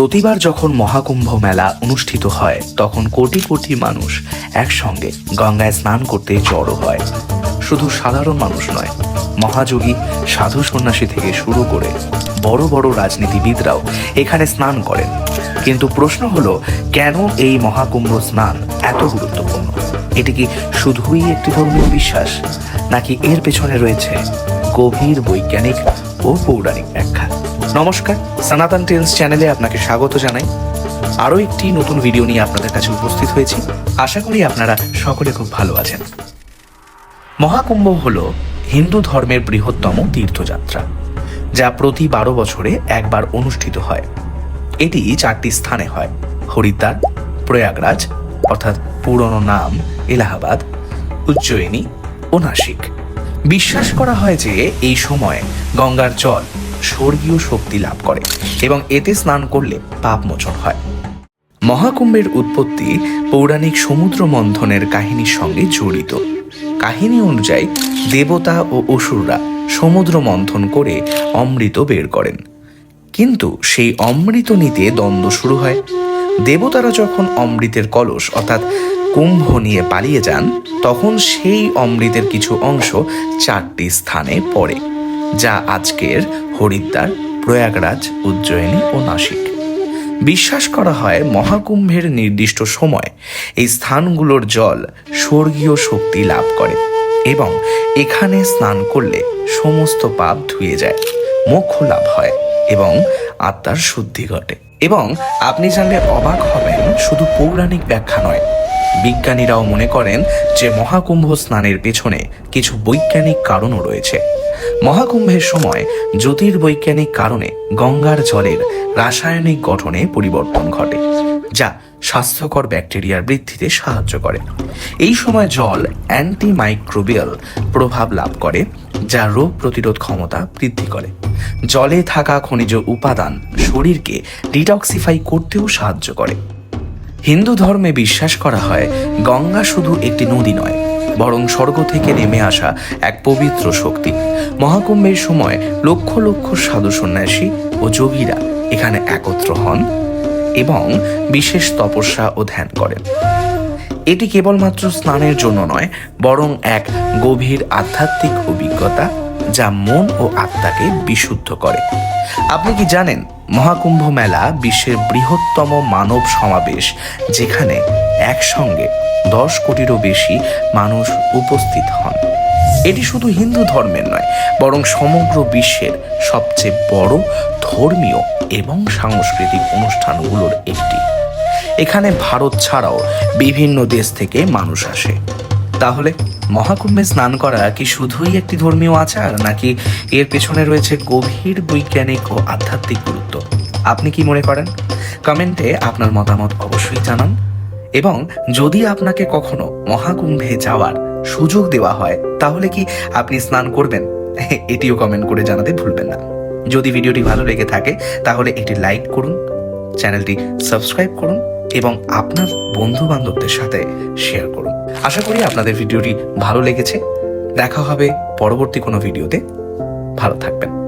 প্রতিবার যখন মহাকুম্ভ মেলা অনুষ্ঠিত হয়, তখন কোটি কোটি মানুষ একসঙ্গে গঙ্গায় স্নান করতে জড়ো হয়। শুধু সাধারণ মানুষ নয়, মহাযোগী, সাধু সন্ন্যাসী থেকে শুরু করে বড় বড় রাজনীতিবিদরাও এখানে স্নান করেন। কিন্তু প্রশ্ন হলো, কেন এই মহাকুম্ভ স্নান এত গুরুত্বপূর্ণ? এটি কি শুধুই একটি ধর্মীয় বিশ্বাস? নাকি এর পেছনে রয়েছে গভীর বৈজ্ঞানিক ও পৌরাণিক ব্যাখ্যা? নমস্কার, সনাতন টেন্স চ্যানেলে আপনাকে স্বাগত জানাই। আরও একটি নতুন ভিডিও নিয়ে আপনাদের কাছে উপস্থিত হয়েছি। আশা করি আপনারা সকলে খুব ভালো আছেন। মহাকুম্ভ হল হিন্দু ধর্মের বৃহত্তম তীর্থযাত্রা, যা প্রতি বারো বছরে একবার অনুষ্ঠিত হয়। এটি চারটি স্থানে হয়, হরিদ্বার, প্রয়াগরাজ, অর্থাৎ পুরনো নাম এলাহাবাদ, উজ্জয়িনী ও নাসিক। বিশ্বাস করা হয় যে এই সময় গঙ্গার জল স্বর্গীয় শক্তি লাভ করে এবং এতে স্নান করলে পাপ মোচন হয়। মহাকুম্ভের উৎপত্তি পৌরাণিক সমুদ্র মন্থনের কাহিনীর সঙ্গে জড়িত। কাহিনী অনুযায়ী দেবতা ও অসুররা সমুদ্র মন্থন করে অমৃত বের করেন। কিন্তু সেই অমৃত নিতে দ্বন্দ্ব শুরু হয়। দেবতারা যখন অমৃতের কলস অর্থাৎ কুম্ভ নিয়ে পালিয়ে যান, তখন সেই অমৃতের কিছু অংশ চারটি স্থানে পড়ে। যা আজকের হরিদ্বার, প্রয়াগরাজ, উজ্জয়িনী ও নাসিক। বিশ্বাস করা হয় মহাকুম্ভের নির্দিষ্ট সময় এই স্থানগুলোর জল স্বর্গীয় শক্তি লাভ করে এবং এখানে স্নান করলে সমস্ত পাপ ধুয়ে যায়, মোক্ষ লাভ হয় এবং আত্মার শুদ্ধি ঘটে। এবং আপনি জানলে অবাক হবেন, শুধু পৌরাণিক ব্যাখ্যা নয়, বিজ্ঞানীরাও মনে করেন যে মহাকুম্ভ স্নানের পেছনে কিছু বৈজ্ঞানিক কারণও রয়েছে। মহাকুম্ভের সময় জ্যোতির্বৈজ্ঞানিক কারণে গঙ্গার জলের রাসায়নিক গঠনে পরিবর্তন ঘটে, যা স্বাস্থ্যকর ব্যাকটেরিয়ার বৃদ্ধিতে সাহায্য করে। এই সময় জল অ্যান্টিমাইক্রোবিয়াল প্রভাব লাভ করে, যা রোগ প্রতিরোধ ক্ষমতা বৃদ্ধি করে। জলে থাকা খনিজ উপাদান শরীরকে ডিটক্সিফাই করতেও সাহায্য করে। হিন্দু ধর্মে বিশ্বাস করা হয়, গঙ্গা শুধু একটি নদী নয় বরং স্বর্গ থেকে নেমে আসা এক পবিত্র শক্তি। মহাকুম্ভের সময় লক্ষ লক্ষ সাধু সন্ন্যাসী ও যোগীরা এখানে একত্র হন এবং বিশেষ তপস্যা ও ধ্যান করেন। এটি কেবলমাত্র স্নানের জন্য নয়, বরং এক গভীর আধ্যাত্মিক অভিজ্ঞতা যা মন ও আত্মাকে বিশুদ্ধ করে। আপনি কি জানেন, মহাকুম্ভ মেলা বিশ্বের বৃহত্তম মানব সমাবেশ, যেখানে একসঙ্গে দশ কোটিরও বেশি মানুষ উপস্থিত হন। এটি শুধু হিন্দু ধর্মের নয়, বরং সমগ্র বিশ্বের সবচেয়ে বড় ধর্মীয় এবং সাংস্কৃতিক অনুষ্ঠানগুলোর একটি। এখানে ভারত ছাড়াও বিভিন্ন দেশ থেকে মানুষ আসে। তাহলে মহাকুম্ভে স্নান করা কি শুধুই একটি ধর্মীয় আচার, নাকি এর পেছনে রয়েছে গভীর বৈজ্ঞানিক ও আধ্যাত্মিক গুরুত্ব? আপনি কি মনে করেন? কমেন্টে আপনার মতামত অবশ্যই জানান। এবং যদি আপনাকে কখনো মহাকুম্ভে যাওয়ার সুযোগ দেওয়া হয়, তাহলে কি আপনি স্নান করবেন? এটিও কমেন্ট করে জানাতে ভুলবেন না। যদি ভিডিওটি ভালো লেগে থাকে, তাহলে এটি লাইক করুন, চ্যানেলটি সাবস্ক্রাইব করুন এবং আপনার বন্ধু বান্ধবদের সাথে শেয়ার করুন। আশা করি আপনাদের ভিডিওটি ভালো লেগেছে। দেখা হবে পরবর্তী কোনো ভিডিওতে। ভালো থাকবেন।